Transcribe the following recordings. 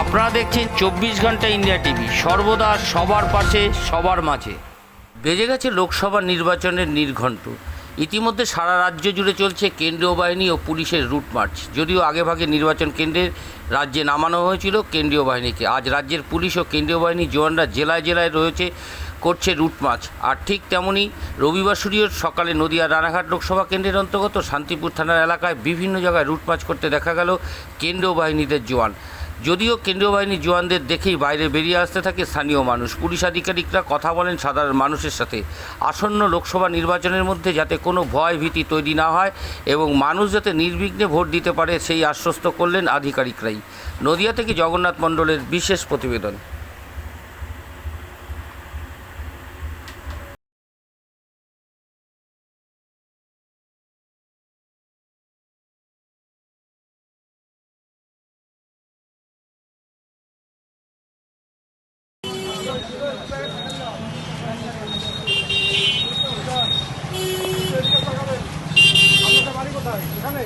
আপনারা দেখছেন চব্বিশ ঘণ্টা ইন্ডিয়া টিভি। সর্বদা সবার পাশে, সবার মাঝে। বেজে গেছে লোকসভা নির্বাচনের নির্ঘণ্ট। ইতিমধ্যে সারা রাজ্য জুড়ে চলছে কেন্দ্রীয় বাহিনী ও পুলিশের রুট মার্চ। যদিও আগেভাগে নির্বাচন কেন্দ্রে রাজ্যে নামানো হয়েছিল কেন্দ্রীয় বাহিনীকে। আজ রাজ্যের পুলিশ ও কেন্দ্রীয় বাহিনী জওয়ানরা জেলায় জেলায় রয়েছে, করছে রুট মার্চ। আর ঠিক তেমনই রবিবার সূর্য সকালে নদিয়া রানাঘাট লোকসভা কেন্দ্রের অন্তর্গত শান্তিপুর থানার এলাকায় বিভিন্ন জায়গায় রুট মার্চ করতে দেখা গেল কেন্দ্রীয় বাহিনীদের জওয়ান। যদিও কেন্দ্রীয় বাহিনীর জওয়ানদের দেখেই বাইরে বেরিয়ে আসতে থাকে স্থানীয় মানুষ। পুলিশ আধিকারিকরা কথা বলেন সাধারণ মানুষের সাথে। আসন্ন লোকসভা নির্বাচনের মধ্যে যাতে কোনো ভয় ভীতি তৈরি না হয় এবং মানুষ যাতে নির্বিঘ্নে ভোট দিতে পারে, সেই আশ্বস্ত করলেন আধিকারিকরাই। নদিয়া থেকে জগন্নাথ মণ্ডলের বিশেষ প্রতিবেদন। আপনাদের বাড়ি কোথায় এখানে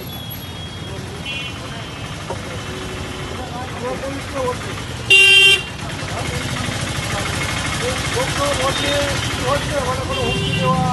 হচ্ছে ওখানে কোনো হুমকি দেওয়া